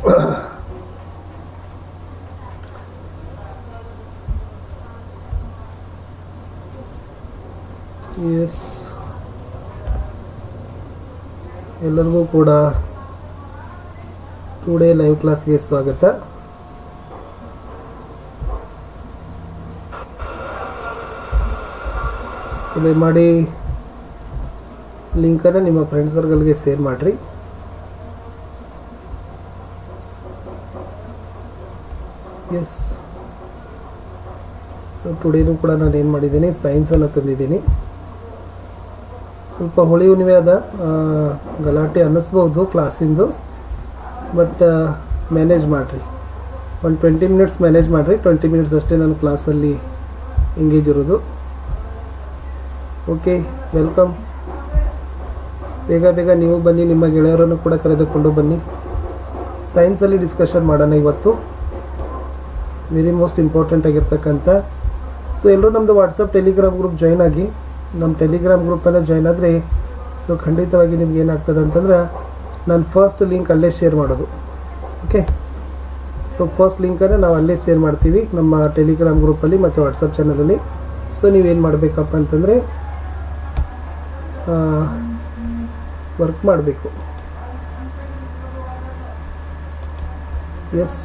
S ಎಲ್ಲರಿಗೂ ಕೂಡ today live ಕ್ಲಾಸ್ಗೆ ಸ್ವಾಗತ. ಸೊ ಮಾಡಿ ಲಿಂಕನ್ನು ನಿಮ್ಮ ಫ್ರೆಂಡ್ ಸರ್ಕಲ್ಗೆ ಶೇರ್ ಮಾಡಿರಿ. ಎಸ್ ಸೊ ಟುಡೇನೂ ಕೂಡ ನಾನು ಏನು ಮಾಡಿದ್ದೀನಿ? ಸೈನ್ಸನ್ನು ತಂದಿದ್ದೀನಿ. ಸ್ವಲ್ಪ ಹೊಳಿ ಹುಣ್ಣಿಮೆ ಅದ ಗಲಾಟೆ ಅನ್ನಿಸ್ಬೋದು ಕ್ಲಾಸಿಂದು. ಬಟ್ ಮ್ಯಾನೇಜ್ ಮಾಡಿರಿ. ಒಂದು ಟ್ವೆಂಟಿ ಮಿನಿಟ್ಸ್ ಮ್ಯಾನೇಜ್ ಮಾಡಿರಿ. ಟ್ವೆಂಟಿ ಮಿನಿಟ್ಸ್ ಅಷ್ಟೇ ನಾನು ಕ್ಲಾಸಲ್ಲಿ ಎಂಗೇಜ್ ಇರೋದು. ಓಕೆ ವೆಲ್ಕಮ್ ಬೇಗ ಬೇಗ ನೀವು ಬನ್ನಿ, ನಿಮ್ಮ ಗೆಳೆಯರನ್ನು ಕೂಡ ಕರೆದುಕೊಂಡು ಬನ್ನಿ. ಸೈನ್ಸಲ್ಲಿ ಡಿಸ್ಕಷನ್ ಮಾಡೋಣ ಇವತ್ತು. ವೆರಿ ಮೋಸ್ಟ್ ಇಂಪಾರ್ಟೆಂಟ್ ಆಗಿರ್ತಕ್ಕಂಥ. ಸೊ ಎಲ್ಲರೂ ನಮ್ಮದು ವಾಟ್ಸಪ್ ಟೆಲಿಗ್ರಾಮ್ ಗ್ರೂಪ್ ಜಾಯ್ನ್ ಆಗಿ ನಮ್ಮ ಟೆಲಿಗ್ರಾಮ್ ಗ್ರೂಪಲ್ಲೇ ಜಾಯ್ನ್ ಆದರೆ ಸೊ ಖಂಡಿತವಾಗಿ ನಿಮ್ಗೆ ಏನಾಗ್ತದೆ ಅಂತಂದ್ರೆ, ನಾನು ಫಸ್ಟ್ ಲಿಂಕ್ ಅಲ್ಲೇ ಶೇರ್ ಮಾಡೋದು. ಓಕೆ ಸೊ ಫಸ್ಟ್ ಲಿಂಕನ್ನು ನಾವು ಅಲ್ಲೇ ಶೇರ್ ಮಾಡ್ತೀವಿ, ನಮ್ಮ ಟೆಲಿಗ್ರಾಮ್ ಗ್ರೂಪಲ್ಲಿ ಮತ್ತು ವಾಟ್ಸಪ್ ಚಾನಲಲ್ಲಿ ಸೊ ನೀವೇನು ಮಾಡಬೇಕಪ್ಪ ಅಂತಂದರೆ ವರ್ಕ್ ಮಾಡಬೇಕು. ಎಸ್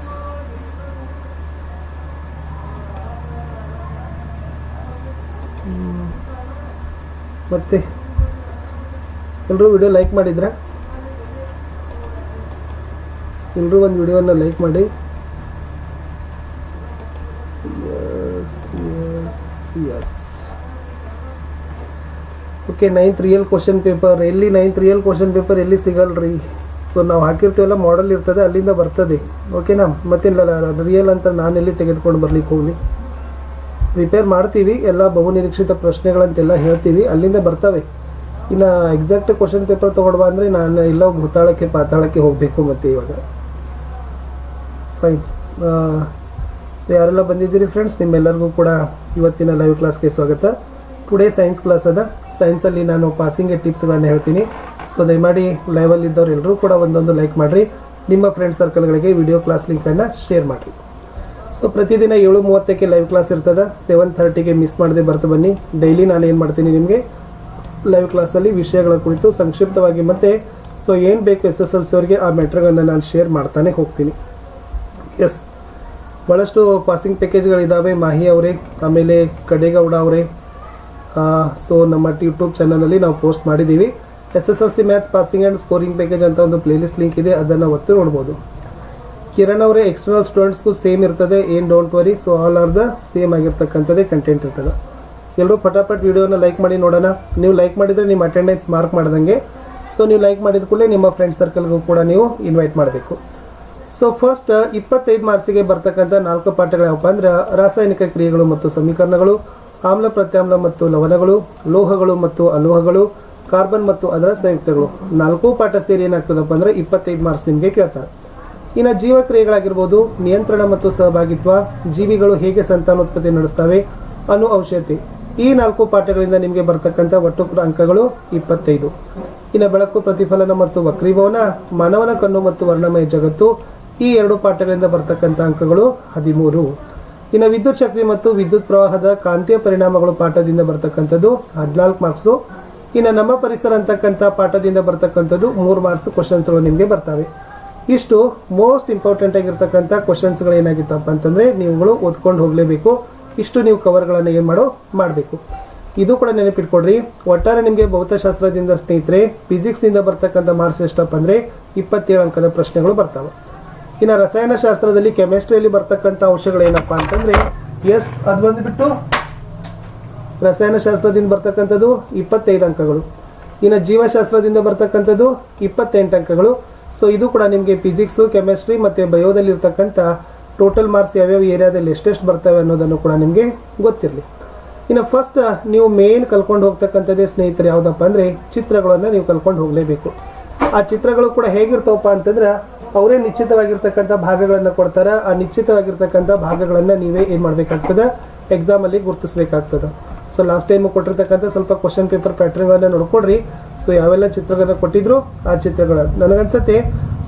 ಮತ್ತೆ ಎಲ್ಲರೂ ವಿಡಿಯೋ ಲೈಕ್ ಮಾಡಿದ್ರಾ? ಎಲ್ಲರೂ ಒಂದು ವಿಡಿಯೋನ ಲೈಕ್ ಮಾಡಿ. Okay ninth real question paper ಎಲ್ಲಿ ನೈನ್ತ್ ರಿಯಲ್ ಕ್ವಶನ್ ಪೇಪರ್ ಎಲ್ಲಿ ಸಿಗಲ್ರಿ? ಸೊ ನಾವು ಹಾಕಿರ್ತೀವಲ್ಲ ಮಾಡಲ್ ಇರ್ತದೆ, ಅಲ್ಲಿಂದ ಬರ್ತದೆ. ಓಕೆನಾ ಮತ್ತೆ ರಿಯಲ್ ಅಂತ ನಾನು ಎಲ್ಲಿ ತೆಗೆದುಕೊಂಡು ಬರ್ಲಿಕ್ಕೆ ಹೋಗ್ಲಿ? ರಿಪೇರ್ ಮಾಡ್ತೀವಿ, ಎಲ್ಲ ಬಹುನಿರೀಕ್ಷಿತ ಪ್ರಶ್ನೆಗಳಂತೆಲ್ಲ ಹೇಳ್ತೀವಿ. ಅಲ್ಲಿಂದ ಬರ್ತವೆ. ಇನ್ನು ಎಕ್ಸಾಕ್ಟ್ ಕ್ವಶನ್ ಪೇಪರ್ ತೊಗೊಡುವ ಅಂದರೆ ನಾನು ಎಲ್ಲ ಭೂತಾಳಕ್ಕೆ ಪಾತಾಳಕ್ಕೆ ಹೋಗಬೇಕು ಮತ್ತೆ ಇವಾಗ. ಫೈನ್ ಸೊ ಯಾರೆಲ್ಲ ಬಂದಿದ್ದೀರಿ ಫ್ರೆಂಡ್ಸ್ ನಿಮ್ಮೆಲ್ಲರಿಗೂ ಕೂಡ ಇವತ್ತಿನ ಲೈವ್ ಕ್ಲಾಸ್ಗೆ ಸ್ವಾಗತ. ಟುಡೇ ಸೈನ್ಸ್ ಕ್ಲಾಸ್ ಅದ. ಸೈನ್ಸಲ್ಲಿ ನಾನು ಪಾಸಿಂಗ್ಗೆ ಟಿಪ್ಸ್ಗಳನ್ನು ಹೇಳ್ತೀನಿ. ಸೊ ದಯಮಾಡಿ ಲೈವಲ್ಲಿ ಇದ್ದವ್ರು ಎಲ್ಲರೂ ಕೂಡ ಒಂದೊಂದು ಲೈಕ್ ಮಾಡಿರಿ. ನಿಮ್ಮ ಫ್ರೆಂಡ್ ಸರ್ಕಲ್ಗಳಿಗೆ ವಿಡಿಯೋ ಕ್ಲಾಸ್ ಲಿಂಕನ್ನು ಶೇರ್ ಮಾಡಿರಿ. ಸೊ ಪ್ರತಿದಿನ ಏಳು ಮೂವತ್ತಕ್ಕೆ ಲೈವ್ ಕ್ಲಾಸ್ ಇರ್ತದೆ ಸೆವೆನ್ ಥರ್ಟಿಗೆ ಮಿಸ್ ಮಾಡದೆ ಬರ್ತಾ ಬನ್ನಿ. ಡೈಲಿ ನಾನು ಏನು ಮಾಡ್ತೀನಿ ನಿಮಗೆ? ಲೈವ್ ಕ್ಲಾಸಲ್ಲಿ ವಿಷಯಗಳ ಕುರಿತು ಸಂಕ್ಷಿಪ್ತವಾಗಿ ಮತ್ತೆ ಸೊ ಏನು ಬೇಕು ಎಸ್ ಎಸ್ ಎಲ್ ಸಿ ಅವರಿಗೆ ಆ ಮೆಟ್ರಿಗಳನ್ನು ನಾನು ಶೇರ್ ಮಾಡ್ತಾನೆ ಹೋಗ್ತೀನಿ. ಎಸ್ ಭಾಳಷ್ಟು ಪಾಸಿಂಗ್ ಪ್ಯಾಕೇಜ್ಗಳಿದ್ದಾವೆ ಮಾಹಿ ಅವರೇ, ಆಮೇಲೆ ಕಡೆಗೌಡ ಅವರೇ. ಸೊ ನಮ್ಮ ಯೂಟ್ಯೂಬ್ ಚಾನಲಲ್ಲಿ ನಾವು ಪೋಸ್ಟ್ ಮಾಡಿದ್ದೀವಿ. S S L C maths passing and scoring package ಅಂತ ಒಂದು ಪ್ಲೇಲಿಸ್ಟ್ ಲಿಂಕ್ ಇದೆ. ಅದನ್ನು ಒತ್ತಿ ನೋಡ್ಬೋದು. ಕಿರಣ್ ಅವರೇ ಎಕ್ಸ್ಟರ್ನಲ್ ಸ್ಟೂಡೆಂಟ್ಸ್ಗೂ ಸೇಮ್ ಇರ್ತದೆ, ಏನು don't worry so all are the same ಆಗಿರ್ತಕ್ಕಂಥದ್ದೇ content ಇರ್ತದೆ. ಎಲ್ಲರೂ ಪಟಾಪಟ್ ವಿಡಿಯೋನ ಲೈಕ್ ಮಾಡಿ ನೋಡೋಣ. ನೀವು ಲೈಕ್ ಮಾಡಿದರೆ ನಿಮ್ಮ ಅಟೆಂಡೆನ್ಸ್ ಮಾರ್ಕ್ ಮಾಡ್ದಂಗೆ. ಸೊ ನೀವು ಲೈಕ್ ಮಾಡಿದ ಕೂಡಲೇ ನಿಮ್ಮ ಫ್ರೆಂಡ್ ಸರ್ಕಲ್ಗೂ ಕೂಡ ನೀವು ಇನ್ವೈಟ್ ಮಾಡಬೇಕು. ಸೊ ಫಸ್ಟ್ ಇಪ್ಪತ್ತೈದು ಮಾರ್ಕ್ಸಿಗೆ ಬರ್ತಕ್ಕಂಥ ನಾಲ್ಕು ಪಾಠಗಳು ಯಾವಪ್ಪ ಅಂದ್ರೆ, ರಾಸಾಯನಿಕ ಕ್ರಿಯೆಗಳು ಮತ್ತು ಸಮೀಕರಣಗಳು, ಆಮ್ಲ ಪ್ರತ್ಯಾಮ್ಲ ಮತ್ತು ಲವಣಗಳು, ಲೋಹಗಳು ಮತ್ತು ಅಲೋಹಗಳು, ಕಾರ್ಬನ್ ಮತ್ತು ಅದರ ಸಂಯುಕ್ತಗಳು. ನಾಲ್ಕು ಪಾಠ ಸೇರಿ ಏನಾಗ್ತದಪ್ಪ ಅಂದ್ರೆ ಇಪ್ಪತ್ತೈದು ಮಾರ್ಕ್ಸ್ ನಿಮಗೆ ಕೇಳ್ತಾರೆ. ಇನ್ನು ಜೀವಕ್ರಿಯೆಗಳಾಗಿರ್ಬೋದು, ನಿಯಂತ್ರಣ ಮತ್ತು ಸಹಭಾಗಿತ್ವ, ಜೀವಿಗಳು ಹೇಗೆ ಸಂತಾನೋತ್ಪತ್ತಿ ನಡೆಸ್ತವೆ ಅನು ಔಷಧಿ ಈ ನಾಲ್ಕು ಪಾಠಗಳಿಂದ ನಿಮಗೆ ಬರ್ತಕ್ಕಂಥ ಒಟ್ಟು ಅಂಕಗಳು ಇಪ್ಪತ್ತೈದು. ಇನ್ನು ಬೆಳಕು, ಪ್ರತಿಫಲನ ಮತ್ತು ವಕ್ರೀಭವನ, ಮಾನವನ ಕಣ್ಣು ಮತ್ತು ವರ್ಣಮಯ ಜಗತ್ತು, ಈ ಎರಡು ಪಾಠಗಳಿಂದ ಬರ್ತಕ್ಕಂಥ ಅಂಕಗಳು ಹದಿಮೂರು. ಇನ್ನು ವಿದ್ಯುತ್ ಶಕ್ತಿ ಮತ್ತು ವಿದ್ಯುತ್ ಪ್ರವಾಹದ ಕಾಂತೀಯ ಪರಿಣಾಮಗಳು ಪಾಠದಿಂದ ಬರ್ತಕ್ಕಂಥದ್ದು ಹದಿನಾಲ್ಕು ಮಾರ್ಕ್ಸು. ಇನ್ನು ನಮ್ಮ ಪರಿಸರ ಅಂತಕ್ಕಂಥ ಪಾಠದಿಂದ ಬರ್ತಕ್ಕಂಥದ್ದು ಮೂರು ಮಾರ್ಕ್ಸ್ ಕ್ವಶನ್ಸ್ಗಳು ನಿಮಗೆ ಬರ್ತವೆ. ಇಷ್ಟು ಮೋಸ್ಟ್ ಇಂಪಾರ್ಟೆಂಟ್ ಆಗಿರ್ತಕ್ಕಂಥ ಕ್ವಶನ್ಸ್ಗಳು ಏನಾಗಿತ್ತಪ್ಪ ಅಂತಂದ್ರೆ ನೀವುಗಳು ಓದ್ಕೊಂಡು ಹೋಗಲೇಬೇಕು. ಇಷ್ಟು ನೀವು ಕವರ್ಗಳನ್ನು ಏನು ಮಾಡೋ ಮಾಡಬೇಕು. ಇದು ಕೂಡ ನೆನಪಿಟ್ಕೊಡ್ರಿ ಒಟ್ಟಾರೆ ನಿಮಗೆ ಭೌತಶಾಸ್ತ್ರದಿಂದ ಸ್ನೇಹಿತರೆ ಫಿಸಿಕ್ಸ್ನಿಂದ ಬರ್ತಕ್ಕಂಥ ಮಾರ್ಕ್ಸ್ ಎಷ್ಟಪ್ಪ ಅಂದರೆ ಇಪ್ಪತ್ತೇಳು ಅಂಕದ ಪ್ರಶ್ನೆಗಳು ಬರ್ತಾವೆ. ಇನ್ನು ರಸಾಯನಶಾಸ್ತ್ರದಲ್ಲಿ ಕೆಮಿಸ್ಟ್ರಿಯಲ್ಲಿ ಬರ್ತಕ್ಕಂಥ ಅಂಶಗಳು ಏನಪ್ಪ ಅಂತಂದ್ರೆ ಎಸ್ ಅದು ಬಂದುಬಿಟ್ಟು ರಸಾಯನಶಾಸ್ತ್ರದಿಂದ ಬರ್ತಕ್ಕಂಥದ್ದು ಇಪ್ಪತ್ತೈದು ಅಂಕಗಳು. ಇನ್ನು ಜೀವಶಾಸ್ತ್ರದಿಂದ ಬರ್ತಕ್ಕಂಥದ್ದು ಇಪ್ಪತ್ತೆಂಟು ಅಂಕಗಳು. ಸೊ ಇದು ಕೂಡ ನಿಮಗೆ ಫಿಸಿಕ್ಸು ಕೆಮಿಸ್ಟ್ರಿ ಮತ್ತು ಬಯೋದಲ್ಲಿ ಇರ್ತಕ್ಕಂಥ ಟೋಟಲ್ ಮಾರ್ಕ್ಸ್ ಯಾವ್ಯಾವ ಏರಿಯಾದಲ್ಲಿ ಎಷ್ಟೆಷ್ಟು ಬರ್ತವೆ ಅನ್ನೋದನ್ನು ಕೂಡ ನಿಮಗೆ ಗೊತ್ತಿರಲಿ. ಇನ್ನು ಫಸ್ಟ್ ನೀವು ಮೇನ್ ಕಲ್ಕೊಂಡು ಹೋಗ್ತಕ್ಕಂಥದ್ದೇ ಸ್ನೇಹಿತರು ಯಾವುದಪ್ಪ ಅಂದರೆ ಚಿತ್ರಗಳನ್ನು ನೀವು ಕಲ್ಕೊಂಡು ಹೋಗಲೇಬೇಕು. ಆ ಚಿತ್ರಗಳು ಕೂಡ ಹೇಗಿರ್ತವಪ್ಪ ಅಂತಂದ್ರೆ ಅವರೇ ನಿಶ್ಚಿತವಾಗಿರ್ತಕ್ಕಂಥ ಭಾಗಗಳನ್ನು ಕೊಡ್ತಾರೆ. ಆ ನಿಶ್ಚಿತವಾಗಿರ್ತಕ್ಕಂಥ ಭಾಗಗಳನ್ನು ನೀವೇ ಏನು ಮಾಡಬೇಕಾಗ್ತದೆ? ಎಕ್ಸಾಮಲ್ಲಿ ಗುರುತಿಸಬೇಕಾಗ್ತದೆ. ಸೊ ಲಾಸ್ಟ್ ಟೈಮು ಕೊಟ್ಟಿರ್ತಕ್ಕಂಥ ಸ್ವಲ್ಪ ಕ್ವಶನ್ ಪೇಪರ್ ಪ್ಯಾಟ್ರನ್ಗಳನ್ನ ನೋಡ್ಕೊಡ್ರಿ ಸೊ ಯಾವೆಲ್ಲ ಚಿತ್ರಗಳನ್ನ ಕೊಟ್ಟಿದ್ರು, ಆ ಚಿತ್ರಗಳ ನನಗನ್ಸತ್ತೆ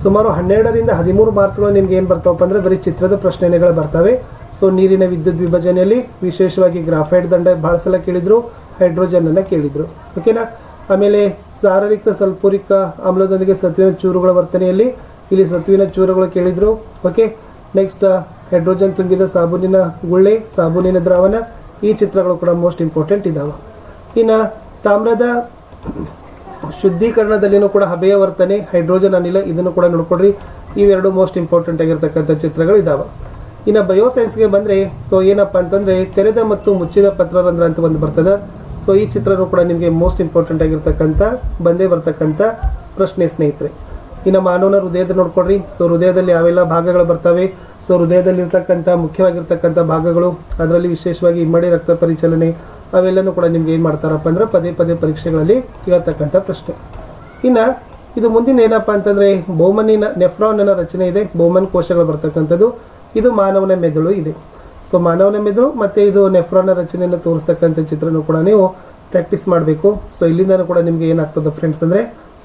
ಸುಮಾರು ಹನ್ನೆರಡರಿಂದ ಹದಿಮೂರು ಮಾರ್ಕ್ಸ್ಗಳು ನಿಮ್ಗೆ ಏನು ಬರ್ತಾವಪ್ಪ ಅಂದ್ರೆ ಬರೀ ಚಿತ್ರದ ಪ್ರಶ್ನೆಗಳು ಬರ್ತವೆ. ಸೊ ನೀರಿನ ವಿದ್ಯುತ್ ವಿಭಜನೆಯಲ್ಲಿ ವಿಶೇಷವಾಗಿ ಗ್ರಾಫೈಟ್ ದಂಡ ಬಹಳ ಸಲ ಕೇಳಿದ್ರು ಹೈಡ್ರೋಜನ್ ಅನ್ನ ಕೇಳಿದ್ರು. ಓಕೆನಾ ಆಮೇಲೆ ಸಾರರಿಕ ಸಲ್ಪೂರಿಕ ಆಮ್ಲದೊಂದಿಗೆ ಸತ್ವಿನ ಚೂರುಗಳ ವರ್ತನೆಯಲ್ಲಿ ಇಲ್ಲಿ ಸತ್ವಿನ ಚೂರುಗಳು ಕೇಳಿದ್ರು. ಓಕೆ ನೆಕ್ಸ್ಟ್ ಹೈಡ್ರೋಜನ್ ತುಂಬಿದ ಸಾಬೂನಿನ ಗುಳ್ಳೆ, ಸಾಬೂನಿನ ದ್ರಾವಣ, ಈ ಚಿತ್ರಗಳು ಕೂಡ ಮೋಸ್ಟ್ ಇಂಪಾರ್ಟೆಂಟ್ ಇದಾವೆ. ಇನ್ನು ತಾಮ್ರದ ಶುದ್ಧೀಕರಣದಲ್ಲಿನೂ ಕೂಡ ಹಬೆಯ ವರ್ತನೆ, ಹೈಡ್ರೋಜನ್ ಅನಿಲ, ಇದನ್ನು ಕೂಡ ನೋಡ್ಕೊಡ್ರಿ. ಇವೆರಡು ಮೋಸ್ಟ್ ಇಂಪಾರ್ಟೆಂಟ್ ಆಗಿರ್ತಕ್ಕಂಥ ಚಿತ್ರಗಳು ಇದಾವೆ. ಇನ್ನು ಬಯೋಸೈನ್ಸ್ಗೆ ಬಂದರೆ ಸೊ ಏನಪ್ಪ ಅಂತಂದರೆ, ತೆರೆದ ಮತ್ತು ಮುಚ್ಚಿದ ಪತ್ರರಂಧ್ರ ಅಂತ ಒಂದು ಬರ್ತದೆ. ಸೊ ಈ ಚಿತ್ರನು ಕೂಡ ನಿಮಗೆ ಮೋಸ್ಟ್ ಇಂಪಾರ್ಟೆಂಟ್ ಆಗಿರ್ತಕ್ಕಂಥ, ಬಂದೇ ಬರ್ತಕ್ಕಂಥ ಪ್ರಶ್ನೆ ಸ್ನೇಹಿತರೆ. ಇನ್ನು ಮಾನವನ ಹೃದಯದ ನೋಡ್ಕೊಡ್ರಿ. ಸೊ ಹೃದಯದಲ್ಲಿ ಯಾವೆಲ್ಲ ಭಾಗಗಳು ಬರ್ತವೆ? ಸೊ ಹೃದಯದಲ್ಲಿರ್ತಕ್ಕಂಥ, ಮುಖ್ಯವಾಗಿರ್ತಕ್ಕಂಥ ಭಾಗಗಳು, ಅದರಲ್ಲಿ ವಿಶೇಷವಾಗಿ ಇಮ್ಮಡಿ ರಕ್ತ ಪರಿಚಲನೆ ಅವೆಲ್ಲನೂ ಕೂಡ ನಿಮ್ಗೆ ಏನು ಮಾಡ್ತಾರಪ್ಪ ಅಂದ್ರೆ ಪದೇ ಪದೇ ಪರೀಕ್ಷೆಗಳಲ್ಲಿ ಕೇಳ್ತಕ್ಕಂಥ ಪ್ರಶ್ನೆ. ಇನ್ನು ಇದು ಮುಂದಿನ ಏನಪ್ಪಾ ಅಂತಂದ್ರೆ ಬೋಮನಿನ ಅನ್ನೋ ರಚನೆ ಇದೆ ಬೋಮನ್ ಕೋಶಗಳು ಬರ್ತಕ್ಕಂಥದ್ದು. ಇದು ಮಾನವನ ಮೆದುಳು ಇದೆ. ಸೊ ಮಾನವನ ಮೆದುಳು ಮತ್ತೆ ಇದು ನೆಫ್ರಾನ್ನ ರಚನೆಯನ್ನು ತೋರಿಸ್ತಕ್ಕಂಥ ಚಿತ್ರನೂ ಕೂಡ ನೀವು ಪ್ರಾಕ್ಟೀಸ್ ಮಾಡಬೇಕು. ಸೊ ಇಲ್ಲಿಂದನೂ ಕೂಡ ನಿಮಗೆ ಏನಾಗ್ತದೆ ಫ್ರೆಂಡ್ಸ್ ಅಂದ್ರೆ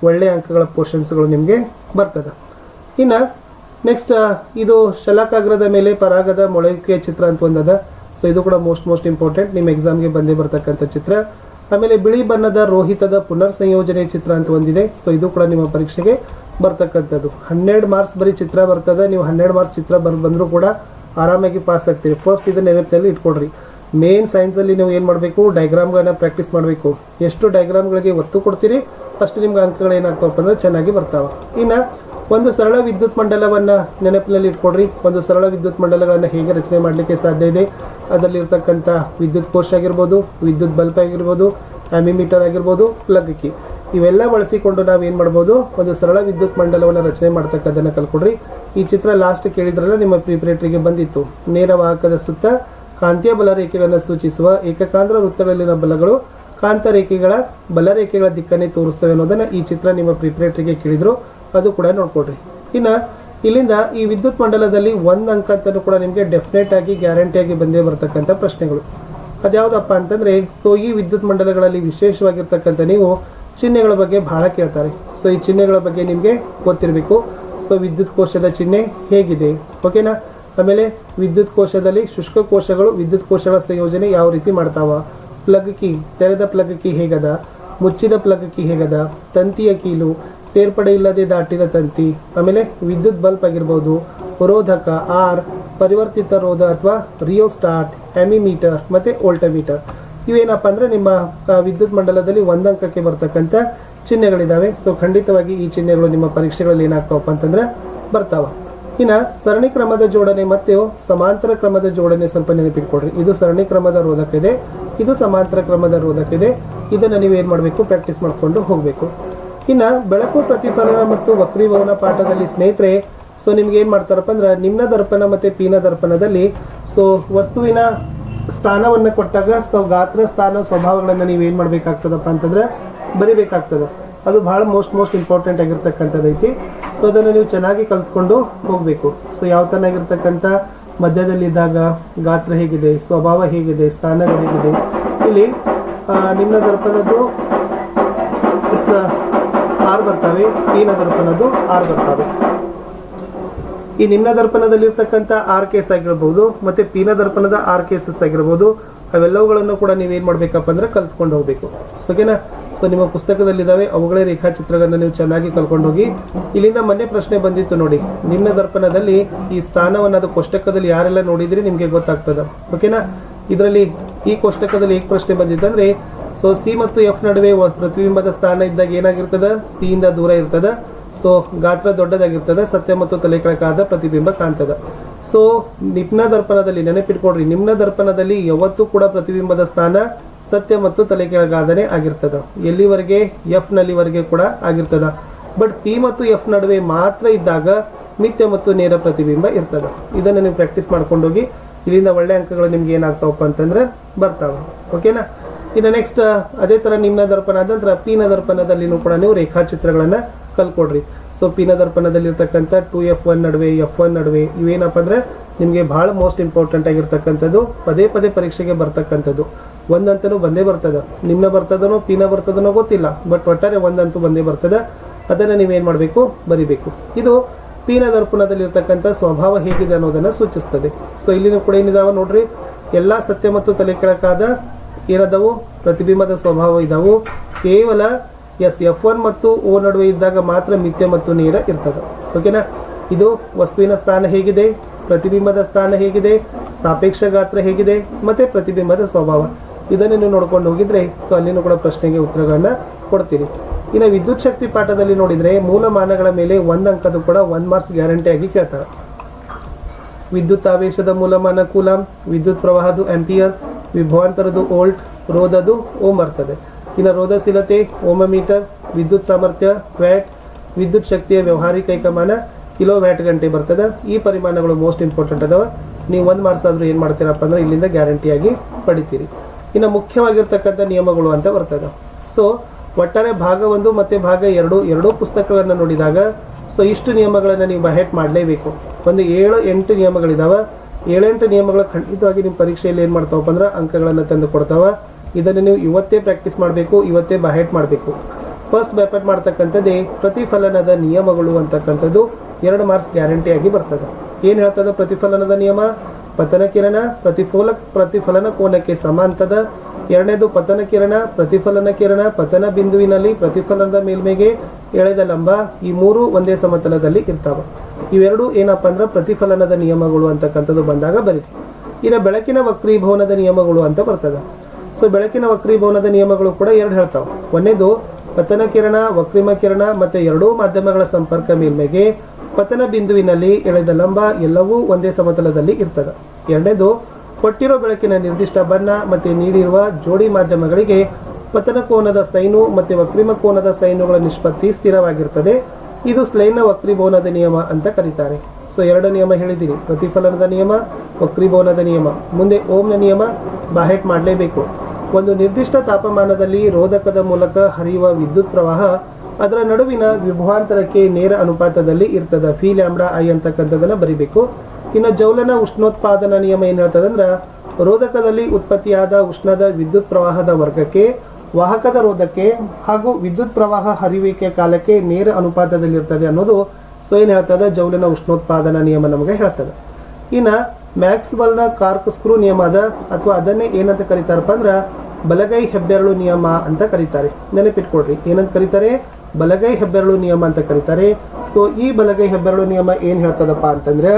ಒಳ್ಳೆಯ ಅಂಕಗಳ ಪೋರ್ಷನ್ಸ್ಗಳು ನಿಮಗೆ ಬರ್ತದೆ. ಇನ್ನು ನೆಕ್ಸ್ಟ್ ಇದು ಶಲಾಕಾಗ್ರದ ಮೇಲೆ ಪರಾಗದ ಮೊಳಕೆಯ ಚಿತ್ರ ಅಂತ ಒಂದದ. ಸೊ ಇದು ಕೂಡ ಮೋಸ್ಟ್ ಮೋಸ್ಟ್ ಇಂಪಾರ್ಟೆಂಟ್ ನಿಮ್ಮ ಎಕ್ಸಾಮ್ಗೆ ಬಂದೇ ಬರ್ತಕ್ಕಂಥ ಚಿತ್ರ. ಆಮೇಲೆ ಬಿಳಿ ಬಣ್ಣದ ರೋಹಿತದ ಪುನರ್ ಸಂಯೋಜನೆ ಚಿತ್ರ ಅಂತ ಒಂದಿದೆ. ಸೊ ಇದು ಕೂಡ ನಿಮ್ಮ ಪರೀಕ್ಷೆಗೆ ಬರ್ತಕ್ಕಂಥದ್ದು. ಹನ್ನೆರಡು ಮಾರ್ಕ್ಸ್ ಬರೀ ಚಿತ್ರ ಬರ್ತದೆ. ನೀವು ಹನ್ನೆರಡು ಮಾರ್ಕ್ಸ್ ಚಿತ್ರ ಬರ್, ಬಂದರೂ ಕೂಡ ಆರಾಮಾಗಿ ಪಾಸ್ ಆಗ್ತೀರಿ. ಫಸ್ಟ್ ಇದನ್ನ ನೆನಪಿನಲ್ಲಿ ಇಟ್ಕೊಡ್ರಿ ಮೇನ್ ಸೈನ್ಸಲ್ಲಿ ನೀವು ಏನು ಮಾಡಬೇಕು? ಡೈಗ್ರಾಮ್ಗಳನ್ನ ಪ್ರಾಕ್ಟೀಸ್ ಮಾಡಬೇಕು. ಎಷ್ಟು ಡೈಗ್ರಾಮ್ಗಳಿಗೆ ಒತ್ತು ಕೊಡ್ತೀರಿ? ಅಷ್ಟು ನಿಮ್ಗೆ ಅಂಕಗಳು ಏನಾಗ್ತಾವಪ್ಪ ಅಂದ್ರೆ ಚೆನ್ನಾಗಿ ಬರ್ತಾವೆ. ಇನ್ನು ಒಂದು ಸರಳ ವಿದ್ಯುತ್ ಮಂಡಲವನ್ನ ನೆನಪಿನಲ್ಲಿ ಇಟ್ಕೊಡ್ರಿ ಒಂದು ಸರಳ ವಿದ್ಯುತ್ ಮಂಡಲಗಳನ್ನು ಹೇಗೆ ರಚನೆ ಮಾಡಲಿಕ್ಕೆ ಸಾಧ್ಯ ಇದೆ? ಅದರಲ್ಲಿರ್ತಕ್ಕಂಥ ವಿದ್ಯುತ್ ಕೋಶ ಆಗಿರ್ಬೋದು, ವಿದ್ಯುತ್ ಬಲ್ಬ್ ಆಗಿರ್ಬೋದು ಆಮಿಮೀಟರ್ ಆಗಿರ್ಬೋದು ಪ್ಲಗ್ ಕಿ ಇವೆಲ್ಲ ಬಳಸಿಕೊಂಡು ನಾವು ಏನು ಮಾಡ್ಬೋದು, ಒಂದು ಸರಳ ವಿದ್ಯುತ್ ಮಂಡಲವನ್ನು ರಚನೆ ಮಾಡ್ತಕ್ಕಂಥದ್ದನ್ನು ಕಲ್ಕೊಡ್ರಿ ಈ ಚಿತ್ರ ಲಾಸ್ಟ್ ಕೇಳಿದ್ರಲ್ಲ ನಿಮ್ಮ ಪ್ರಿಪರೇಟರಿಗೆ ಬಂದಿತ್ತು. ನೇರ ವಾಹಕದ ಸುತ್ತ ಕಾಂತೀಯ ಬಲ ರೇಖೆಗಳನ್ನು ಸೂಚಿಸುವ ಏಕಕಾಂದ್ರ ವೃತ್ತಗಳಲ್ಲಿನ ಬಲಗಳು ಕಾಂತ ರೇಖೆಗಳ ಬಲ ರೇಖೆಗಳ ದಿಕ್ಕನ್ನೇ ತೋರಿಸ್ತವೆ ಅನ್ನೋದನ್ನು ಈ ಚಿತ್ರ ನಿಮ್ಮ ಪ್ರಿಪರೇಟರಿಗೆ ಕೇಳಿದ್ರು. ಅದು ಕೂಡ ನೋಡ್ಕೊಡ್ರಿ. ಇನ್ನ ಇಲ್ಲಿಂದ ಈ ವಿದ್ಯುತ್ ಮಂಡಲದಲ್ಲಿ ಒಂದು ಅಂಕ ಅಂತಲೂ ಕೂಡ ನಿಮಗೆ ಡೆಫಿನೆಟ್ ಆಗಿ ಗ್ಯಾರಂಟಿಯಾಗಿ ಬಂದೇ ಬರ್ತಕ್ಕಂಥ ಪ್ರಶ್ನೆಗಳು. ಅದ್ಯಾವುದಪ್ಪ ಅಂತಂದ್ರೆ ಸೊ ಈ ವಿದ್ಯುತ್ ಮಂಡಲಗಳಲ್ಲಿ ವಿಶೇಷವಾಗಿರ್ತಕ್ಕಂಥ ನೀವು ಚಿಹ್ನೆಗಳ ಬಗ್ಗೆ ಬಹಳ ಕೇಳ್ತಾರೆ. ಸೊ ಈ ಚಿಹ್ನೆಗಳ ಬಗ್ಗೆ ನಿಮಗೆ ಗೊತ್ತಿರಬೇಕು. ಸೊ ವಿದ್ಯುತ್ ಕೋಶದ ಚಿಹ್ನೆ ಹೇಗಿದೆ? ಓಕೆನಾ ಆಮೇಲೆ ವಿದ್ಯುತ್ ಕೋಶದಲ್ಲಿ ಶುಷ್ಕ ಕೋಶಗಳು ವಿದ್ಯುತ್ ಕೋಶಗಳ ಸಂಯೋಜನೆ ಯಾವ ರೀತಿ ಮಾಡ್ತಾವ? ಪ್ಲಗ್ ಕಿ, ತೆರೆದ ಪ್ಲಗ್ ಕಿ ಹೇಗದ? ಮುಚ್ಚಿದ ಪ್ಲಗ್ ಕಿ ಹೇಗದ? ತಂತಿಯ ಕೀಲು ಸೇರ್ಪಡೆ ಇಲ್ಲದೆ ದಾಟಿದ ತಂತಿ, ಆಮೇಲೆ ವಿದ್ಯುತ್ ಬಲ್ಬ್ ಆಗಿರ್ಬೋದು, ರೋಧಕ ಆರ್ ಪರಿವರ್ತಿತ ರೋಧ ಅಥವಾ ರಿಯೋಸ್ಟಾಟ್ ಎಮಿಮೀಟರ್ ಮತ್ತೆ ಮೀಟರ್ ಇವೇನಪ್ಪ ಅಂದ್ರೆ ನಿಮ್ಮ ವಿದ್ಯುತ್ ಮಂಡಲದಲ್ಲಿ ಒಂದಂಕಕ್ಕೆ ಬರ್ತಕ್ಕಂಥ ಚಿಹ್ನೆಗಳಿದಾವೆ. ಸೊ ಖಂಡಿತವಾಗಿ ಈ ಚಿಹ್ನೆಗಳು ನಿಮ್ಮ ಪರೀಕ್ಷೆಗಳಲ್ಲಿ ಏನಾಗ್ತಾವಪ್ಪ ಅಂತಂದ್ರೆ ಬರ್ತಾವ. ಇನ್ನ ಸರಣಿ ಕ್ರಮದ ಜೋಡಣೆ ಮತ್ತು ಸಮಾಂತರ ಕ್ರಮದ ಜೋಡಣೆ ಸ್ವಲ್ಪ ನೆನಪಿಟ್ಕೊಡ್ರಿ ಇದು ಸರಣಿ ಕ್ರಮದ ರೋಧಕ ಇದೆ, ಇದು ಸಮಾಂತರ ಕ್ರಮದ ರೋಧಕ ಇದೆ. ಇದನ್ನ ನೀವು ಏನು ಮಾಡಬೇಕು ಪ್ರಾಕ್ಟೀಸ್ ಮಾಡ್ಕೊಂಡು ಹೋಗಬೇಕು. ಇನ್ನ ಬೆಳಕು ಪ್ರತಿಫಲನ ಮತ್ತು ವಕ್ರೀಭವನ ಪಾಠದಲ್ಲಿ ಸ್ನೇಹಿತರೆ ಸೊ ನಿಮ್ಗೆ ಏನು ಮಾಡ್ತಾರಪ್ಪ ಅಂದ್ರೆ ನಿಮ್ನ ದರ್ಪಣ ಮತ್ತೆ ಪೀನ ದರ್ಪಣದಲ್ಲಿ ಸೊ ವಸ್ತುವಿನ ಸ್ಥಾನವನ್ನು ಕೊಟ್ಟಾಗ ಗಾತ್ರ, ಸ್ಥಾನ, ಸ್ವಭಾವಗಳನ್ನು ನೀವು ಏನು ಮಾಡ್ಬೇಕಾಗ್ತದಪ್ಪ ಅಂತಂದ್ರೆ ಬರಿಬೇಕಾಗ್ತದೆ. ಅದು ಬಹಳ ಮೋಸ್ಟ್ ಮೋಸ್ಟ್ ಇಂಪಾರ್ಟೆಂಟ್ ಆಗಿರ್ತಕ್ಕಂಥದ್ದು ಐತಿ. ಸೊ ಅದನ್ನು ನೀವು ಚೆನ್ನಾಗಿ ಕಲ್ತ್ಕೊಂಡು ಹೋಗಬೇಕು. ಸೊ ಯಾವ ಆಗಿರ್ತಕ್ಕಂಥ ಮಧ್ಯದಲ್ಲಿದ್ದಾಗ ಗಾತ್ರ ಹೇಗಿದೆ, ಸ್ವಭಾವ ಹೇಗಿದೆ, ಸ್ಥಾನಗಳು ಹೇಗಿದೆ. ಇಲ್ಲಿ ನಿಮ್ಮ ದರ್ಪಣದ್ದು ಆರ್ ಬರ್ತವೆ ಪೀನ ದರ್ಪಣದ್ದು ಆರ್ ಬರ್ತವೆ. ಈ ನಿಮ್ನ ದರ್ಪಣದಲ್ಲಿರ್ತಕ್ಕಂಥ ಆರ್ ಕೇಸ್ ಆಗಿರ್ಬೋದು, ಮತ್ತೆ ಪೀನ ದರ್ಪಣದ ಆರ್ ಕೇಸಸ್ ಆಗಿರ್ಬೋದು, ಅವೆಲ್ಲವುಗಳನ್ನು ಕೂಡ ನೀವೇನ್ ಮಾಡ್ಬೇಕಪ್ಪ ಅಂದ್ರೆ ಕಲ್ತ್ಕೊಂಡು ಹೋಗ್ಬೇಕು. ಓಕೆನಾ ಸೊ ನಿಮ್ಮ ಪುಸ್ತಕದಲ್ಲಿದ್ದಾವೆ, ಅವುಗಳೇ ರೇಖಾಚಿತ್ರಗಳನ್ನ ನೀವು ಚೆನ್ನಾಗಿ ಕಲ್ಕೊಂಡು ಹೋಗಿ ಇಲ್ಲಿಂದ ಮೊನ್ನೆ ಪ್ರಶ್ನೆ ಬಂದಿತ್ತು ನೋಡಿ ನಿಮ್ನ ದರ್ಪಣದಲ್ಲಿ ಈ ಸ್ಥಾನವನ್ನ ಅದು ಕೋಷ್ಟಕದಲ್ಲಿ ಯಾರೆಲ್ಲ ನೋಡಿದ್ರೆ ನಿಮ್ಗೆ ಗೊತ್ತಾಗ್ತದ. ಓಕೆನಾ ಇದರಲ್ಲಿ ಈ ಕೋಷ್ಟಕದಲ್ಲಿ ಏಕ್ ಪ್ರಶ್ನೆ ಬಂದಿತ್ತಂದ್ರೆ ಸೊ ಸಿ ಮತ್ತು ಎಫ್ ನಡುವೆ ಒಂದು ಪ್ರತಿಬಿಂಬದ ಸ್ಥಾನ ಇದ್ದಾಗ ಏನಾಗಿರ್ತದೆ? ಇಂದ ದೂರ ಇರ್ತದೆ. ಸೊ ಗಾತ್ರ ದೊಡ್ಡದಾಗಿರ್ತದೆ. ಸತ್ಯ ಮತ್ತು ತಲೆ ಕೆಳಕಾದ ಪ್ರತಿಬಿಂಬ ಕಾಣ್ತದೆ. ಸೊ ನಿಮ್ನ ದರ್ಪಣದಲ್ಲಿ ನೆನಪಿಟ್ಕೊಡ್ರಿ ನಿಮ್ನ ದರ್ಪಣದಲ್ಲಿ ಯಾವತ್ತೂ ಕೂಡ ಪ್ರತಿಬಿಂಬದ ಸ್ಥಾನ ಸತ್ಯ ಮತ್ತು ತಲೆ ಕೆಳಗಾದನೆ ಆಗಿರ್ತದೆ. ಎಲ್ಲಿವರೆಗೆ? ಎಫ್ ನಲ್ಲಿವರೆಗೆ ಕೂಡ ಆಗಿರ್ತದೆ. ಬಟ್ ಪಿ ಮತ್ತು ಎಫ್ ನಡುವೆ ಮಾತ್ರ ಇದ್ದಾಗ ನಿತ್ಯ ಮತ್ತು ನೇರ ಪ್ರತಿಬಿಂಬ ಇರ್ತದೆ. ಇದನ್ನ ನೀವು ಪ್ರಾಕ್ಟೀಸ್ ಮಾಡ್ಕೊಂಡೋಗಿ ಇಲ್ಲಿಂದ ಒಳ್ಳೆ ಅಂಕಗಳು ನಿಮ್ಗೆ ಏನಾಗ್ತಾವಪ್ಪ ಅಂತಂದ್ರೆ ಬರ್ತಾವ. ಓಕೆನಾ ಇನ್ನು ನೆಕ್ಸ್ಟ್ ಅದೇ ತರ ನಿಮ್ನ ದರ್ಪಣ ಆದ ನಂತರ ಪೀನ ದರ್ಪಣದಲ್ಲಿನೂ ಕೂಡ ನೀವು ರೇಖಾಚಿತ್ರಗಳನ್ನು ಕಲ್ಕೊಡ್ರಿ. ಸೊ ಪೀನ ದರ್ಪಣದಲ್ಲಿರ್ತಕ್ಕಂಥ ಟು ಎಫ್ ಒನ್ ನಡುವೆ ಎಫ್ ಒನ್ ನಡುವೆ ಇವೇನಪ್ಪ ಅಂದ್ರೆ ನಿಮಗೆ ಬಹಳ ಮೋಸ್ಟ್ ಇಂಪಾರ್ಟೆಂಟ್ ಆಗಿರ್ತಕ್ಕಂಥದ್ದು ಪದೇ ಪದೇ ಪರೀಕ್ಷೆಗೆ ಬರ್ತಕ್ಕಂಥದ್ದು. ಒಂದಂತನೂ ಬಂದೇ ಬರ್ತದ. ನಿಮ್ನ ಬರ್ತದನೋ ಪೀನ ಬರ್ತದನೋ ಗೊತ್ತಿಲ್ಲ. ಬಟ್ ಒಟ್ಟಾರೆ ಒಂದಂತೂ ಬಂದೇ ಬರ್ತದ. ಅದನ್ನು ನೀವೇನು ಮಾಡಬೇಕು? ಬರಿಬೇಕು. ಇದು ಪೀನ ದರ್ಪಣದಲ್ಲಿರ್ತಕ್ಕಂಥ ಸ್ವಭಾವ ಹೇಗಿದೆ ಅನ್ನೋದನ್ನ ಸೂಚಿಸ್ತದೆ. ಸೊ ಇಲ್ಲಿನೂ ಕೂಡ ಏನಿದಾವ ನೋಡ್ರಿ? ಎಲ್ಲ ಸತ್ಯ ಮತ್ತು ತಲೆ ಕೆಳಕಾದ ಏನದವು ಪ್ರತಿಬಿಂಬದ ಸ್ವಭಾವ ಇದಾವು ಕೇವಲ ಎಸ್, ಎಫ್ ಒನ್ ಮತ್ತು ಓ ನಡುವೆ ಇದ್ದಾಗ ಮಾತ್ರ ಮಿಥ್ಯ ಮತ್ತು ನೇರ ಇರ್ತದೆ. ಓಕೆನಾ ಇದು ವಸ್ತುವಿನ ಸ್ಥಾನ ಹೇಗಿದೆ, ಪ್ರತಿಬಿಂಬದ ಸ್ಥಾನ ಹೇಗಿದೆ, ಸಾಪೇಕ್ಷ ಗಾತ್ರ ಹೇಗಿದೆ, ಮತ್ತೆ ಪ್ರತಿಬಿಂಬದ ಸ್ವಭಾವ. ಇದನ್ನು ನೀವು ನೋಡ್ಕೊಂಡು ಹೋಗಿದ್ರೆ ಸೊ ಅಲ್ಲಿನೂ ಕೂಡ ಪ್ರಶ್ನೆಗೆ ಉತ್ತರಗಳನ್ನು ಕೊಡ್ತೀರಿ ಇನ್ನು ವಿದ್ಯುತ್ ಶಕ್ತಿ ಪಾಠದಲ್ಲಿ ನೋಡಿದ್ರೆ ಮೂಲಮಾನಗಳ ಮೇಲೆ ಒಂದು ಅಂಕದ ಕೂಡ ಒನ್ ಮಾರ್ಕ್ಸ್ ಗ್ಯಾರಂಟಿ ಆಗಿ ಕೇಳ್ತಾರೆ. ವಿದ್ಯುತ್ ಆವೇಶದ ಮೂಲಮಾನ ಕೂಲಂ, ವಿದ್ಯುತ್ ಪ್ರವಾಹದ ಆಂಪಿಯರ್ ವಿಭವಾಂತರದು ವೋಲ್ಟ್ ರೋಧದು ಓಮ್ ಬರ್ತದೆ ಇನ್ನು ರೋಧಶೀಲತೆ, ಓಮಮೀಟರ್, ವಿದ್ಯುತ್ ಸಾಮರ್ಥ್ಯ, ವ್ಯಾಟ್, ವಿದ್ಯುತ್ ಶಕ್ತಿಯ ವ್ಯವಹಾರಿಕ ಏಕಮಾನ, ಕಿಲೋ ವ್ಯಾಟ್ ಗಂಟೆ ಬರ್ತದೆ. ಈ ಪರಿಮಾಣಗಳು ಮೋಸ್ಟ್ ಇಂಪಾರ್ಟೆಂಟ್ ಅದಾವ. ನೀವು ಒಂದು ಮಾರ್ಕ್ಸ್ ಆದರೂ ಏನು ಮಾಡ್ತೀರಪ್ಪ ಅಂದ್ರೆ ಇಲ್ಲಿಂದ ಗ್ಯಾರಂಟಿಯಾಗಿ ಪಡಿತೀರಿ. ಇನ್ನು ಮುಖ್ಯವಾಗಿರ್ತಕ್ಕಂಥ ನಿಯಮಗಳು ಅಂತ ಬರ್ತದೆ. ಸೊ ಒಟ್ಟಾರೆ ಭಾಗ ಒಂದು ಮತ್ತು ಭಾಗ ಎರಡು, ಎರಡೂ ಪುಸ್ತಕಗಳನ್ನು ನೋಡಿದಾಗ ಸೊ ಇಷ್ಟು ನಿಯಮಗಳನ್ನು ನೀವು ಬಹೆಟ್ ಮಾಡಲೇಬೇಕು. ಒಂದು ಏಳು, ಎಂಟು ನಿಯಮಗಳಿದಾವ. ಏಳೆಂಟು ನಿಯಮಗಳು ಖಂಡಿತವಾಗಿ ನಿಮ್ಮ ಪರೀಕ್ಷೆಯಲ್ಲಿ ಏನು ಮಾಡ್ತಾವಪ್ಪ ಅಂದ್ರೆ ಅಂಕಗಳನ್ನು ತಂದು ಕೊಡ್ತಾವೆ. ಇದನ್ನು ನೀವು ಇವತ್ತೇ ಪ್ರಾಕ್ಟೀಸ್ ಮಾಡಬೇಕು, ಇವತ್ತೇ ಬಹೆಟ್ ಮಾಡಬೇಕು. ಫಸ್ಟ್ ಬ್ಯಾಪೆಟ್ ಮಾಡ್ತಕ್ಕಂಥದ್ದೇ ಪ್ರತಿಫಲನದ ನಿಯಮಗಳು ಅಂತಕ್ಕಂಥದ್ದು ಎರಡು ಮಾರ್ಕ್ಸ್ ಗ್ಯಾರಂಟಿ ಆಗಿ ಬರ್ತದೆ. ಏನು ಹೇಳ್ತದ ಪ್ರತಿಫಲನದ ನಿಯಮ? ಪತನ ಕಿರಣ ಪ್ರತಿಫಲ, ಪ್ರತಿಫಲನ ಕೋನಕ್ಕೆ ಸಮಾಂತದ. ಎರಡನೇದು ಪತನ ಕಿರಣ, ಪ್ರತಿಫಲನ ಕಿರಣ, ಪತನ ಬಿಂದುವಿನಲ್ಲಿ ಪ್ರತಿಫಲನದ ಮೇಲ್ಮೆಗೆ ಎಳೆದ ಲಂಬ. ಈ ಮೂರು ಒಂದೇ ಸಮತಲದಲ್ಲಿ ಇರ್ತಾವ. ಇವೆರಡು ಏನಪ್ಪ ಅಂದ್ರೆ ಪ್ರತಿಫಲನದ ನಿಯಮಗಳು ಅಂತಕ್ಕಂಥದ್ದು ಬಂದಾಗ ಬರೀತಿ ಇನ್ನು ಬೆಳಕಿನ ವಕ್ರೀಭವನದ ನಿಯಮಗಳು ಅಂತ ಬರ್ತದೆ. ಸೊ ಬೆಳಕಿನ ವಕ್ರೀಭವನದ ನಿಯಮಗಳು ಕೂಡ ಎರಡು ಹೇಳ್ತಾವೆ. ಒಂದೇದು, ಪತನ ಕಿರಣ, ವಕ್ರಿಮ ಕಿರಣ ಮತ್ತೆ ಎರಡೂ ಮಾಧ್ಯಮಗಳ ಸಂಪರ್ಕ ಮೇಲ್ಮೆಗೆ ಪತನ ಬಿಂದುವಿನಲ್ಲಿ ಎಳೆದ ಲಂಬ ಎಲ್ಲವೂ ಒಂದೇ ಸಮತಲದಲ್ಲಿ ಇರ್ತದೆ. ಎರಡನೇದು, ಕೊಟ್ಟಿರೋ ಬೆಳಕಿನ ನಿರ್ದಿಷ್ಟ ಬಣ್ಣ ಮತ್ತೆ ನೀಡಿರುವ ಜೋಡಿ ಮಾಧ್ಯಮಗಳಿಗೆ ಪತನ ಕೋನದ ಸೈನು ಮತ್ತೆ ವಕ್ರಿಮ ಕೋನದ ಸೈನುಗಳ ನಿಷ್ಪತ್ತಿ ಸ್ಥಿರವಾಗಿರ್ತದೆ. ಇದು ಸ್ಲೈನ್ನ ವಕ್ರೀಭವನದ ನಿಯಮ ಅಂತ ಕರೀತಾರೆ. ಸೊ ಎರಡು ನಿಯಮ ಹೇಳಿದ್ದೀನಿ. ಪ್ರತಿಫಲನದ ನಿಯಮ ವಕ್ರೀಭವನದ ನಿಯಮ. ಮುಂದೆ ಓಮ್ನ ನಿಯಮ ಬಾಹೆಟ್ ಮಾಡಲೇಬೇಕು. ಒಂದು ನಿರ್ದಿಷ್ಟ ತಾಪಮಾನದಲ್ಲಿ ರೋಧಕದ ಮೂಲಕ ಹರಿಯುವ ವಿದ್ಯುತ್ ಪ್ರವಾಹ ಅದರ ನಡುವಿನ ವಿಭವಾಂತರಕ್ಕೆ ನೇರ ಅನುಪಾತದಲ್ಲಿ ಇರ್ತದೆ. ಫಿ ಲ್ಯಾಂಬ್ಡಾ ಐ ಅಂತಕ್ಕಂಥದ್ದನ್ನು ಬರಿಬೇಕು. ಇನ್ನು ಜೌಲನ ಉಷ್ಣೋತ್ಪಾದನಾ ನಿಯಮ ಏನಾಗ್ತದೆ ಅಂದ್ರೆ ರೋಧಕದಲ್ಲಿ ಉತ್ಪತ್ತಿಯಾದ ಉಷ್ಣದ ವಿದ್ಯುತ್ ಪ್ರವಾಹದ ವರ್ಗಕ್ಕೆ ವಾಹಕದ ರೋಧಕ್ಕೆ ಹಾಗೂ ವಿದ್ಯುತ್ ಪ್ರವಾಹ ಹರಿಯುವಿಕೆ ಕಾಲಕ್ಕೆ ನೇರ ಅನುಪಾತದಲ್ಲಿರ್ತದೆ ಅನ್ನೋದು ಸೊ ಏನು ಹೇಳ್ತದೆ, ಜೌಲಿನ ಉಷ್ಣೋತ್ಪಾದನಾ ನಿಯಮ ನಮಗೆ ಹೇಳ್ತದೆ. ಇನ್ನ ಮ್ಯಾಕ್ಸ್ವೆಲ್ನ ಕಾರ್ಕ್ ಸ್ಕ್ರೂ ನಿಯಮ ಅದ, ಅಥವಾ ಅದನ್ನೇ ಏನಂತ ಕರೀತಾರಪ್ಪ ಅಂದ್ರೆ, ಬಲಗೈ ಹೆಬ್ಬೆರಳು ನಿಯಮ ಅಂತ ಕರೀತಾರೆ. ನೆನಪಿಟ್ಕೊಡ್ರಿ ಏನಂತ ಕರೀತಾರೆ? ಬಲಗೈ ಹೆಬ್ಬೆರಳು ನಿಯಮ ಅಂತ ಕರೀತಾರೆ. ಸೊ ಈ ಬಲಗೈ ಹೆಬ್ಬೆರಳು ನಿಯಮ ಏನು ಹೇಳ್ತದಪ್ಪ ಅಂತಂದ್ರೆ,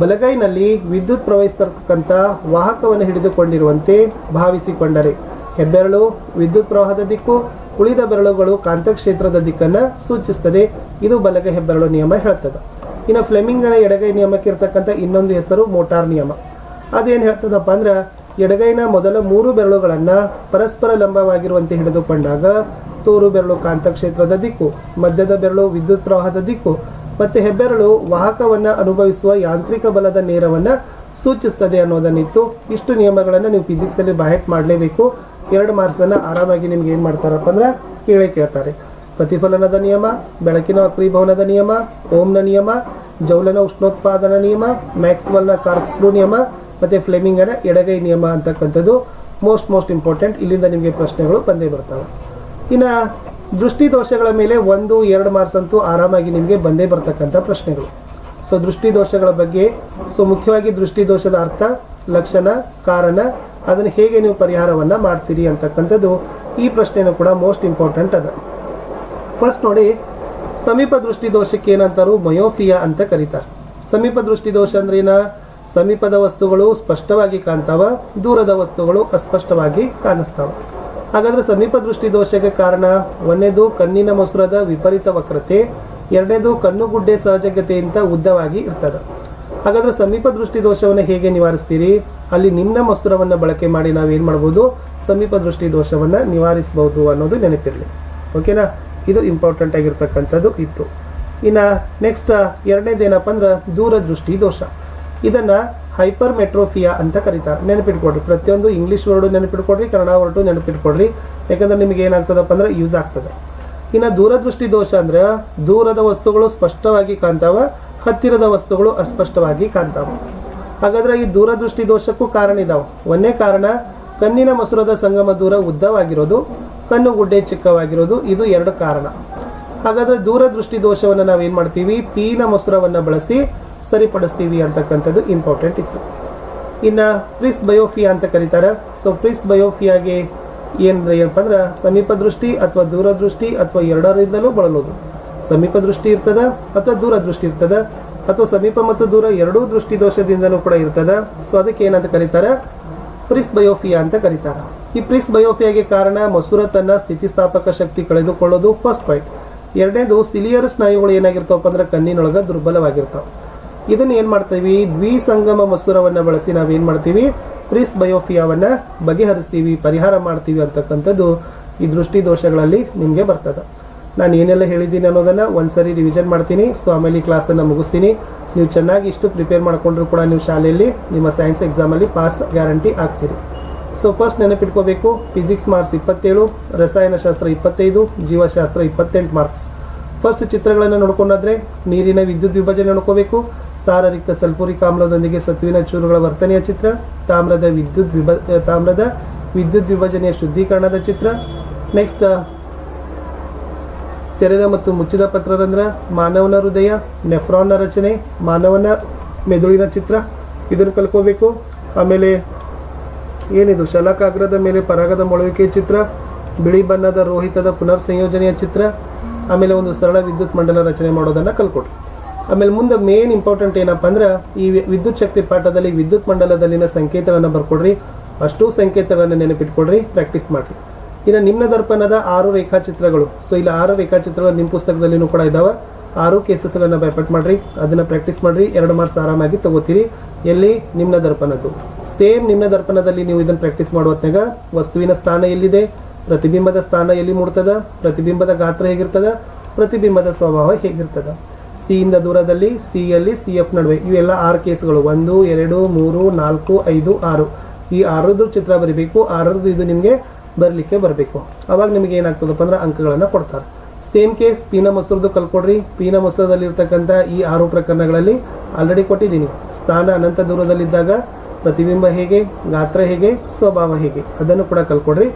ಬಲಗೈನಲ್ಲಿ ವಿದ್ಯುತ್ ಪ್ರವಹಿಸ್ತಕ್ಕಂಥ ವಾಹಕವನ್ನು ಹಿಡಿದುಕೊಂಡಿರುವಂತೆ ಭಾವಿಸಿಕೊಂಡರೆ. ಹೆಬ್ಬೆರಳು, ವಿದ್ಯುತ್ ಪ್ರವಾಹದ ದಿಕ್ಕು, ಉಳಿದ ಬೆರಳುಗಳು ಕಾಂತಕ್ಷೇತ್ರದ ದಿಕ್ಕನ್ನ ಸೂಚಿಸ್ತದೆ. ಇದು ಬಲಗೈ ಹೆಬ್ಬೆರಳು ನಿಯಮ ಹೇಳ್ತದೆ. ಇನ್ನು ಫ್ಲೆಮಿಂಗನ ಎಡಗೈ ನಿಯಮಕ್ಕೆ ಇರ್ತಕ್ಕಂಥ ಇನ್ನೊಂದು ಹೆಸರು ಮೋಟಾರ್ ನಿಯಮ. ಅದೇನು ಹೇಳ್ತದಪ್ಪ ಅಂದ್ರೆ, ಎಡಗೈನ ಮೊದಲ ಮೂರು ಬೆರಳುಗಳನ್ನು ಪರಸ್ಪರ ಲಂಬವಾಗಿರುವಂತೆ ಹಿಡಿದುಕೊಂಡಾಗ ತೋರು ಬೆರಳು ಕಾಂತಕ್ಷೇತ್ರದ ದಿಕ್ಕು, ಮಧ್ಯದ ಬೆರಳು ವಿದ್ಯುತ್ ಪ್ರವಾಹದ ದಿಕ್ಕು, ಮತ್ತು ಹೆಬ್ಬೆರಳು ವಾಹಕವನ್ನ ಅನುಭವಿಸುವ ಯಾಂತ್ರಿಕ ಬಲದ ನೇರವನ್ನು ಸೂಚಿಸ್ತದೆ ಅನ್ನೋದನ್ನಿತ್ತು. ಇಷ್ಟು ನಿಯಮಗಳನ್ನು ನೀವು ಫಿಸಿಕ್ಸ್ ಅಲ್ಲಿ ಬಾಯಟ್ ಮಾಡಲೇಬೇಕು. ಎರಡು ಮಾರ್ಕ್ಸನ್ನು ಆರಾಮಾಗಿ ನಿಮ್ಗೆ ಏನು ಮಾಡ್ತಾರಪ್ಪ ಅಂದ್ರೆ ಕೇಳೇ ಕೇಳ್ತಾರೆ. ಪ್ರತಿಫಲನದ ನಿಯಮ, ಬೆಳಕಿನ ವಕ್ರೀಭವನದ ನಿಯಮ, ಓಮ್ನ ನಿಯಮ, ಜೌಲನ ಉಷ್ಣೋತ್ಪಾದನ ನಿಯಮ, ಮ್ಯಾಕ್ಸ್ವೆಲ್ನ ಕಾರ್ಕ್ಸ್ಕ್ರೂ ನಿಯಮ, ಮತ್ತೆ ಫ್ಲೆಮಿಂಗನ ಎಡಗೈ ನಿಯಮ ಅಂತಕ್ಕಂಥದ್ದು ಮೋಸ್ಟ್ ಮೋಸ್ಟ್ ಇಂಪಾರ್ಟೆಂಟ್ ಇಲ್ಲಿಂದ ನಿಮಗೆ ಪ್ರಶ್ನೆಗಳು ಬಂದೇ ಬರ್ತವೆ. ಇನ್ನ ದೃಷ್ಟಿ ದೋಷಗಳ ಮೇಲೆ ಒಂದು, ಎರಡು ಮಾರ್ಕ್ಸ್ ಅಂತೂ ಆರಾಮಾಗಿ ನಿಮಗೆ ಬಂದೇ ಬರ್ತಕ್ಕಂಥ ಪ್ರಶ್ನೆಗಳು. ಸೊ ದೃಷ್ಟಿ ದೋಷಗಳ ಬಗ್ಗೆ ಸೊ ಮುಖ್ಯವಾಗಿ ದೃಷ್ಟಿ ದೋಷದ ಅರ್ಥ, ಲಕ್ಷಣ, ಕಾರಣ ಅದನ್ನು ಹೇಗೆ ನೀವು ಪರಿಹಾರವನ್ನು ಮಾಡ್ತೀರಿ ಅಂತಕ್ಕಂಥದ್ದು ಈ ಪ್ರಶ್ನೆನೂ ಕೂಡ ಮೋಸ್ಟ್ ಇಂಪಾರ್ಟೆಂಟ್ ಅದ. ಫಸ್ಟ್ ನೋಡಿ, ಸಮೀಪ ದೃಷ್ಟಿ ದೋಷಕ್ಕೆ ಏನಂತಾರು ಮಯೋಪಿಯಾ ಅಂತ ಕರೀತಾರೆ. ಸಮೀಪ ದೃಷ್ಟಿ ದೋಷ ಅಂದ್ರೆ ಏನ? ಸಮೀಪದ ವಸ್ತುಗಳು ಸ್ಪಷ್ಟವಾಗಿ ಕಾಣ್ತಾವ, ದೂರದ ವಸ್ತುಗಳು ಅಸ್ಪಷ್ಟವಾಗಿ ಕಾಣಿಸ್ತಾವ. ಹಾಗಾದ್ರೆ ಸಮೀಪ ದೃಷ್ಟಿ ದೋಷಕ್ಕೆ ಕಾರಣ ಒಂದನೇದು ಕಣ್ಣಿನ ಮೊಸರದ ವಿಪರೀತ ವಕ್ರತೆ, ಎರಡನೇದು ಕಣ್ಣುಗುಡ್ಡೆ ಸಹಜಗತೆಯಿಂದ ಉದ್ದವಾಗಿ ಇರ್ತದೆ. ಹಾಗಾದ್ರೆ ಸಮೀಪ ದೃಷ್ಟಿ ದೋಷವನ್ನು ಹೇಗೆ ನಿವಾರಿಸ್ತೀರಿ? ಅಲ್ಲಿ ನಿಮ್ಮ ಮಸೂರವನ್ನು ಬಳಕೆ ಮಾಡಿ ನಾವು ಏನು ಮಾಡ್ಬೋದು? ಸಮೀಪ ದೃಷ್ಟಿ ದೋಷವನ್ನು ನಿವಾರಿಸಬಹುದು ಅನ್ನೋದು ನೆನಪಿರಲಿ. ಓಕೆನಾ? ಇದು ಇಂಪಾರ್ಟೆಂಟ್ ಆಗಿರ್ತಕ್ಕಂಥದ್ದು ಇತ್ತು. ಇನ್ನು ನೆಕ್ಸ್ಟ್ ಎರಡನೇದೇನಪ್ಪ ಅಂದ್ರೆ ದೂರದೃಷ್ಟಿ ದೋಷ. ಇದನ್ನು ಹೈಪರ್ ಮೆಟ್ರೋಫಿಯಾ ಅಂತ ಕರೀತಾರೆ. ನೆನಪಿಟ್ಕೊಡ್ರಿ ಪ್ರತಿಯೊಂದು ಇಂಗ್ಲೀಷ್ ವರ್ಡು ನೆನಪಿಟ್ಕೊಡ್ರಿ ಕನ್ನಡ ವರ್ಡು ನೆನಪಿಟ್ಕೊಡ್ರಿ ಯಾಕಂದ್ರೆ ನಿಮಗೆ ಏನಾಗ್ತದಪ್ಪ ಅಂದ್ರೆ ಯೂಸ್ ಆಗ್ತದೆ. ಇನ್ನು ದೂರದೃಷ್ಟಿ ದೋಷ ಅಂದ್ರೆ ದೂರದ ವಸ್ತುಗಳು ಸ್ಪಷ್ಟವಾಗಿ ಕಾಣ್ತಾವ, ಹತ್ತಿರದ ವಸ್ತುಗಳು ಅಸ್ಪಷ್ಟವಾಗಿ ಕಾಣ್ತಾವ. ಹಾಗಾದ್ರೆ ಈ ದೂರದೃಷ್ಟಿ ದೋಷಕ್ಕೂ ಕಾರಣ ಇದಾವೆ. ಒಂದೇ ಕಾರಣ, ಕಣ್ಣಿನ ಮಸೂರದ ಸಂಗಮ ದೂರ ಉದ್ದವಾಗಿರೋದು, ಕಣ್ಣು ಗುಡ್ಡೆ ಚಿಕ್ಕವಾಗಿರೋದು, ಇದು ಎರಡು ಕಾರಣ. ಹಾಗಾದ್ರೆ ದೂರದೃಷ್ಟಿ ದೋಷವನ್ನು ನಾವೇನು ಮಾಡ್ತೀವಿ? ಪೀನ ಮಸೂರವನ್ನು ಬಳಸಿ ಸರಿಪಡಿಸ್ತೀವಿ ಅಂತಕ್ಕಂಥದ್ದು ಇಂಪಾರ್ಟೆಂಟ್ ಇತ್ತು. ಇನ್ನ ಪ್ರಿಸ್ ಬಯೋಫಿಯಾ ಅಂತ ಕರೀತಾರೆ. ಸೊ ಪ್ರಿಸ್ ಬಯೋಫಿಯಾಗೆ ಏನಂದ್ರೆ ಏನಪ್ಪ ಅಂದ್ರೆ ಸಮೀಪ ದೃಷ್ಟಿ ಅಥವಾ ದೂರದೃಷ್ಟಿ ಅಥವಾ ಎರಡರಿಂದಲೂ ಬಳಲೋದು. ಸಮೀಪ ದೃಷ್ಟಿ ಇರ್ತದ ಅಥವಾ ದೂರದೃಷ್ಟಿ ಇರ್ತದ? ಅಥವಾ ಸಮೀಪ ಮತ್ತು ದೂರ ಎರಡೂ ದೃಷ್ಟಿ ದೋಷದಿಂದನೂ ಕೂಡ ಇರ್ತದೆ. ಸೊ ಅದಕ್ಕೆ ಏನಂತ ಕರೀತಾರೆ? ಪ್ರಿಸ್ ಬಯೋಫಿಯಾ ಅಂತ ಕರೀತಾರೆ. ಈ ಪ್ರಿಸ್ ಬಯೋಫಿಯಾಗೆ ಕಾರಣ ಮಸೂರ ತನ್ನ ಸ್ಥಿತಿಸ್ಥಾಪಕ ಶಕ್ತಿ ಕಳೆದುಕೊಳ್ಳೋದು ಫಸ್ಟ್ ಪಾಯಿಂಟ್ ಎರಡನೇದು ಸಿಲಿಯರ್ ಸ್ನಾಯುಗಳು ಏನಾಗಿರ್ತಾವಪ್ಪ ಅಂದ್ರೆ ಕಣ್ಣಿನೊಳಗೆ ದುರ್ಬಲವಾಗಿರ್ತಾವ. ಇದನ್ನ ಏನ್ ಮಾಡ್ತೀವಿ? ದ್ವಿಸಂಗಮ ಮಸೂರವನ್ನು ಬಳಸಿ ನಾವೇನ್ ಮಾಡ್ತೀವಿ? ಪ್ರಿಸ್ ಬಯೋಫಿಯಾವನ್ನ ಬಗೆಹರಿಸ್ತೀವಿ, ಪರಿಹಾರ ಮಾಡ್ತೀವಿ ಅಂತಕ್ಕಂಥದ್ದು ಈ ದೃಷ್ಟಿ ದೋಷಗಳಲ್ಲಿ ನಿಮಗೆ ಬರ್ತದ. ನಾನು ಏನೆಲ್ಲ ಹೇಳಿದ್ದೀನಿ ಅನ್ನೋದನ್ನು ಒಂದು ಸರಿ ರಿವಿಷನ್ ಮಾಡ್ತೀನಿ. ಸೊ ಆಮೇಲೆ ಈ ಕ್ಲಾಸನ್ನು ಮುಗಿಸ್ತೀನಿ. ನೀವು ಚೆನ್ನಾಗಿ ಇಷ್ಟು ಪ್ರಿಪೇರ್ ಮಾಡ್ಕೊಂಡ್ರು ಕೂಡ ನೀವು ಶಾಲೆಯಲ್ಲಿ ನಿಮ್ಮ ಸೈನ್ಸ್ ಎಕ್ಸಾಮಲ್ಲಿ ಪಾಸ್ ಗ್ಯಾರಂಟಿ ಆಗ್ತೀರಿ. ಸೊ ಫಸ್ಟ್ ನೆನಪಿಟ್ಕೋಬೇಕು ಫಿಸಿಕ್ಸ್ ಮಾರ್ಕ್ಸ್ ಇಪ್ಪತ್ತೇಳು ರಸಾಯನಶಾಸ್ತ್ರ ಇಪ್ಪತ್ತೈದು, ಜೀವಶಾಸ್ತ್ರ ಇಪ್ಪತ್ತೆಂಟು ಮಾರ್ಕ್ಸ್ ಫಸ್ಟ್ ಚಿತ್ರಗಳನ್ನು ನೋಡ್ಕೊಂಡಾದ್ರೆ ನೀರಿನ ವಿದ್ಯುತ್ ವಿಭಜನೆ ನೋಡ್ಕೋಬೇಕು. ಸಾರರಿಕ್ತ ಸಲ್ಫೂರಿಕ್ ಆಮ್ಲದೊಂದಿಗೆ ಸತ್ವಿನ ಚೂರುಗಳ ವರ್ತನೆಯ ಚಿತ್ರ. ತಾಮ್ರದ ವಿದ್ಯುತ್ ವಿಭ ತಾಮ್ರದ ವಿದ್ಯುತ್ ವಿಭಜನೆಯ ಶುದ್ಧೀಕರಣದ ಚಿತ್ರ. ನೆಕ್ಸ್ಟ್ ತೆರೆದ ಮತ್ತು ಮುಚ್ಚಿದ ಪತ್ರರಂಧ್ರ ಮಾನವನ ಹೃದಯ, ನೆಫ್ರಾನ್ನ ರಚನೆ, ಮಾನವನ ಮೆದುಳಿನ ಚಿತ್ರ, ಇದನ್ನು ಕಲ್ಕೋಬೇಕು ಆಮೇಲೆ ಏನಿದು? ಶಲಕಾಗ್ರದ ಮೇಲೆ ಪರಾಗದ ಮೊಳವಿಕೆಯ ಚಿತ್ರ, ಬಿಳಿ ಬಣ್ಣದ ರೋಹಿತದ ಪುನರ್ ಸಂಯೋಜನೆಯ ಚಿತ್ರ, ಆಮೇಲೆ ಒಂದು ಸರಳ ವಿದ್ಯುತ್ ಮಂಡಲ ರಚನೆ ಮಾಡೋದನ್ನ ಕಲ್ಕೊಡ್ರಿ ಆಮೇಲೆ ಮುಂದೆ ಮೇನ್ ಇಂಪಾರ್ಟೆಂಟ್ ಏನಪ್ಪ ಅಂದ್ರೆ, ಈ ವಿದ್ಯುತ್ ಶಕ್ತಿ ಪಾಠದಲ್ಲಿ ವಿದ್ಯುತ್ ಮಂಡಲದಲ್ಲಿನ ಸಂಕೇತಗಳನ್ನು ಬರ್ಕೊಡ್ರಿ. ಅಷ್ಟೂ ಸಂಕೇತಗಳನ್ನು ನೆನಪಿಟ್ಕೊಡ್ರಿ ಪ್ರಾಕ್ಟೀಸ್ ಮಾಡ್ರಿ. ಇನ್ನು ನಿಮ್ಮ ದರ್ಪಣದ ಆರು ರೇಖಾಚಿತ್ರಗಳು. ಸೊ ಇಲ್ಲಿ ಆರು ರೇಖಾಚಿತ್ರಗಳು ನಿಮ್ಮ ಪುಸ್ತಕದಲ್ಲಿನೂ ಕೂಡ ಇದಾವೆ. ಆರು ಕೇಸಸ್ಗಳನ್ನು ಬೈಪಟ್ ಮಾಡ್ರಿ, ಅದನ್ನ ಪ್ರಾಕ್ಟೀಸ್ ಮಾಡ್ರಿ, ಎರಡು ಮಾರ್ಕ್ಸ್ ಆರಾಮಾಗಿ ತಗೋತೀರಿ. ಎಲ್ಲಿ? ನಿಮ್ಮ ದರ್ಪಣದ್ದು. ಸೇಮ್ ನಿಮ್ಮ ದರ್ಪಣದಲ್ಲಿ ನೀವು ಇದನ್ನ ಪ್ರಾಕ್ಟೀಸ್ ಮಾಡುವತ್ನಾಗ ವಸ್ತುವಿನ ಸ್ಥಾನ ಎಲ್ಲಿದೆ? ಪ್ರತಿಬಿಂಬದ ಸ್ಥಾನ ಎಲ್ಲಿ ಮೂಡ್ತದ ಪ್ರತಿಬಿಂಬದ ಗಾತ್ರ ಹೇಗಿರ್ತದ? ಪ್ರತಿಬಿಂಬದ ಸ್ವಭಾವ ಹೇಗಿರ್ತದ? ಸಿ ಇಂದ ದೂರದಲ್ಲಿ ಸಿ ಯಲ್ಲಿ ಸಿ ಎಫ್ ನಡುವೆ. ಇವೆಲ್ಲ ಆರು ಕೇಸ್ಗಳು. ಒಂದು, ಎರಡು, ಮೂರು, ನಾಲ್ಕು, ಐದು, ಆರು. ಈ ಆರದ್ದು ಚಿತ್ರ ಬರಿಬೇಕು. ಆರರದ್ದು ಇದು ನಿಮಗೆ ಬರಲಿಕ್ಕೆ ಬರಬೇಕು. ಅವಾಗ ನಿಮಗೆ ಏನಾಗ್ತದಪ್ಪ ಅಂದ್ರೆ ಅಂಕಗಳನ್ನು ಕೊಡ್ತಾರೆ. Same case ಪೀನ ಮಸೂರದ್ದು ಕಲ್ಕೊಡ್ರಿ. ಪೀನ ಮಸೂರದಲ್ಲಿ ಇರ್ತಕ್ಕಂಥ ಈ ಆರು ಪ್ರಕರಣಗಳಲ್ಲಿ ಆಲ್ರೆಡಿ ಕೊಟ್ಟಿದ್ದೀನಿ. ಸ್ಥಾನ ಅನಂತ ದೂರದಲ್ಲಿದ್ದಾಗ ಪ್ರತಿಬಿಂಬ ಹೇಗೆ, ಗಾತ್ರ ಹೇಗೆ, ಸ್ವಭಾವ ಹೇಗೆ, ಅದನ್ನು ಕೂಡ ಕಲ್ಕೊಡ್ರಿ.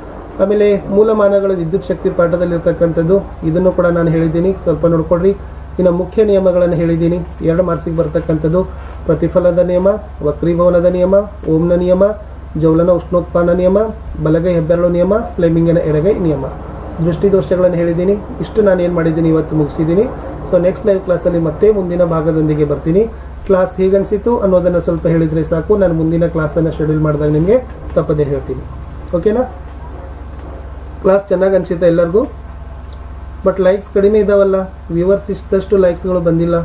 ಆಮೇಲೆ ಮೂಲಮಾನಗಳ ವಿದ್ಯುತ್ ಶಕ್ತಿ ಪಾಠದಲ್ಲಿ ಇರ್ತಕ್ಕಂಥದ್ದು ಇದನ್ನು ಕೂಡ ನಾನು ಹೇಳಿದ್ದೀನಿ. ಸ್ವಲ್ಪ ನೋಡ್ಕೊಡ್ರಿ. ಇನ್ನು ಮುಖ್ಯ ನಿಯಮಗಳನ್ನು ಹೇಳಿದ್ದೀನಿ. ಎರಡು ಮಾರ್ಕ್ಸಿಗೆ ಬರ್ತಕ್ಕಂಥದ್ದು ಪ್ರತಿಫಲದ ನಿಯಮ, ವಕ್ರೀಭವನದ ನಿಯಮ ಓಂನ ನಿಯಮ ಜೌಲನ ಉಷ್ಣೋತ್ಪಾನ ನಿಯಮ, ಬಲಗೈ ಹೆಬ್ಬೆರಳು ನಿಯಮ, ಫ್ಲೇಮಿಂಗಿನ ಎಡಗೈ ನಿಯಮ. ದೃಷ್ಟಿ ದೋಷಗಳನ್ನು ಹೇಳಿದ್ದೀನಿ. ಇಷ್ಟು ನಾನು ಏನು ಮಾಡಿದ್ದೀನಿ ಇವತ್ತು ಮುಗಿಸಿದ್ದೀನಿ. ಸೊ ನೆಕ್ಸ್ಟ್ ಲೈವ್ ಕ್ಲಾಸಲ್ಲಿ ಮತ್ತೆ ಮುಂದಿನ ಭಾಗದೊಂದಿಗೆ ಬರ್ತೀನಿ. ಕ್ಲಾಸ್ ಹೀಗನ್ಸಿತು ಅನ್ನೋದನ್ನು ಸ್ವಲ್ಪ ಹೇಳಿದರೆ ಸಾಕು. ನಾನು ಮುಂದಿನ ಕ್ಲಾಸನ್ನು ಶೆಡ್ಯೂಲ್ ಮಾಡಿದಾಗ ನಿಮಗೆ ತಪ್ಪದೇ ಹೇಳ್ತೀನಿ. ಓಕೆನಾ ಕ್ಲಾಸ್ ಚೆನ್ನಾಗಿ ಅನಿಸುತ್ತೆ ಎಲ್ಲರಿಗೂ. ಬಟ್ ಲೈಕ್ಸ್ ಕಡಿಮೆ ಇದಾವಲ್ಲ. ವ್ಯೂವರ್ಸ್ ಇಷ್ಟಷ್ಟು ಲೈಕ್ಸ್ಗಳು ಬಂದಿಲ್ಲ.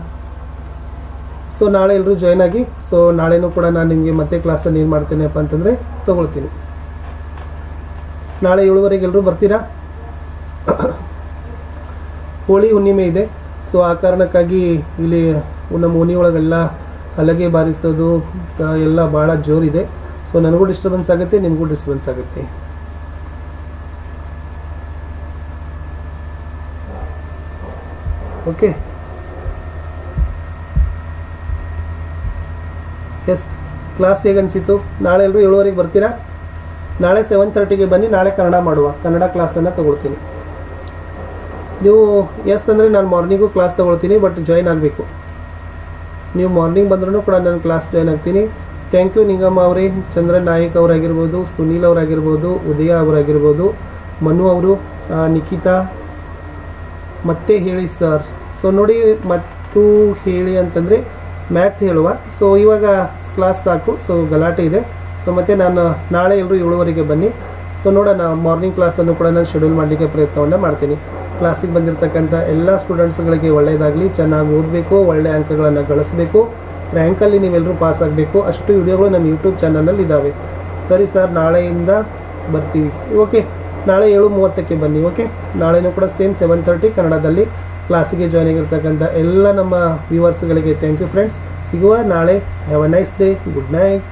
ಸೊ ನಾಳೆ ಎಲ್ಲರೂ ಜಾಯ್ನ್ ಆಗಿ ಸೊ ನಾಳೆನೂ ಕೂಡ ನಾನು ನಿಮಗೆ ಮತ್ತೆ ಕ್ಲಾಸಲ್ಲಿ ಏನು ಮಾಡ್ತೇನೆಪ್ಪ ಅಂತಂದರೆ ತೊಗೊಳ್ತೀನಿ. ನಾಳೆ ಏಳುವರೆಗೆ ಎಲ್ಲರೂ ಬರ್ತೀರಾ? ಹೋಳಿ ಹುಣ್ಣಿಮೆ ಇದೆ. ಸೊ ಆ ಕಾರಣಕ್ಕಾಗಿ ಇಲ್ಲಿ ನಮ್ಮ ಓಣಿ ಒಳಗೆಲ್ಲ ಹಲಗೆ ಬಾರಿಸೋದು ಎಲ್ಲ ಭಾಳ ಜೋರಿದೆ. ಸೊ ನನಗೂ ಡಿಸ್ಟರ್ಬೆನ್ಸ್ ಆಗುತ್ತೆ, ನಿಮಗೂ ಡಿಸ್ಟರ್ಬೆನ್ಸ್ ಆಗುತ್ತೆ. ಓಕೆ ಎಸ್ ಕ್ಲಾಸ್ ಹೇಗೆ ನಾಳೆ ಎಲ್ಲರೂ ಏಳುವರೆಗೆ ಬರ್ತೀರಾ? ನಾಳೆ ಸೆವೆನ್ ತರ್ಟಿಗೆ ಬನ್ನಿ, ನಾಳೆ ಕನ್ನಡ ಮಾಡುವ. ಕನ್ನಡ ಕ್ಲಾಸನ್ನು ತೊಗೊಳ್ತೀನಿ. ನೀವು ಎಸ್ ಅಂದರೆ ನಾನು ಮಾರ್ನಿಂಗು ಕ್ಲಾಸ್ ತೊಗೊಳ್ತೀನಿ ಬಟ್ ಜಾಯ್ನ್ ಆಗಬೇಕು. ನೀವು ಮಾರ್ನಿಂಗ್ ಬಂದ್ರೂ ಕೂಡ ನಾನು ಕ್ಲಾಸ್ ಜಾಯ್ನ್ ಆಗ್ತೀನಿ. ಥ್ಯಾಂಕ್ ಯು ನಿಂಗಮ್ಮ ಅವರೇ, ಚಂದ್ರ ನಾಯಕ್ ಅವರಾಗಿರ್ಬೋದು, ಸುನೀಲ್ ಅವರಾಗಿರ್ಬೋದು, ಉದಯ ಅವರಾಗಿರ್ಬೋದು, ಮನು ಅವರು ನಿಖಿತಾ ಮತ್ತೆ ಹೇಳಿ ಸರ್ ಸೊ ನೋಡಿ, ಮತ್ತು ಹೇಳಿ ಅಂತಂದರೆ ಮ್ಯಾಥ್ಸ್ ಹೇಳುವ. ಸೊ ಇವಾಗ ಕ್ಲಾಸ್ ಸಾಕು ಸೊ ಗಲಾಟೆ ಇದೆ. ಸೊ ಮತ್ತೆ ನಾನು ನಾಳೆ ಎಲ್ಲರೂ ಏಳುವರೆಗೆ ಬನ್ನಿ. ಸೊ ನೋಡೋಣ ಮಾರ್ನಿಂಗ್ ಕ್ಲಾಸನ್ನು ಕೂಡ ನಾನು ಶೆಡ್ಯೂಲ್ ಮಾಡಲಿಕ್ಕೆ ಪ್ರಯತ್ನವನ್ನು ಮಾಡ್ತೀನಿ. ಕ್ಲಾಸಿಗೆ ಬಂದಿರತಕ್ಕಂಥ ಎಲ್ಲ ಸ್ಟೂಡೆಂಟ್ಸ್ಗಳಿಗೆ ಒಳ್ಳೆಯದಾಗಲಿ ಚೆನ್ನಾಗಿ ಓದಬೇಕು ಒಳ್ಳೆಯ ಅಂಕಗಳನ್ನು ಗಳಿಸಬೇಕು. ರ್ಯಾಂಕಲ್ಲಿ ನೀವೆಲ್ಲರೂ ಪಾಸ್ ಆಗಬೇಕು. ಅಷ್ಟು ವಿಡಿಯೋಗಳು ನಮ್ಮ ಯೂಟ್ಯೂಬ್ ಚಾನಲಲ್ಲಿ ಇದ್ದಾವೆ ಸರಿ ಸರ್ ನಾಳೆಯಿಂದ ಬರ್ತೀವಿ. ಓಕೆ ನಾಳೆ ಏಳು ಮೂವತ್ತಕ್ಕೆ ಬನ್ನಿ ಓಕೆ ನಾಳೆನೂ ಕೂಡ ಸೇಮ್ ಸೆವೆನ್ ತರ್ಟಿ ಕನ್ನಡದಲ್ಲಿ. ಕ್ಲಾಸಿಗೆ ಜಾಯ್ನ್ ಆಗಿರ್ತಕ್ಕಂಥ ಎಲ್ಲ ನಮ್ಮ ವ್ಯೂವರ್ಸ್ಗಳಿಗೆ ಥ್ಯಾಂಕ್ ಯು ಫ್ರೆಂಡ್ಸ್ ಸಿಗುವ ನಾಳೆ have a nice day good night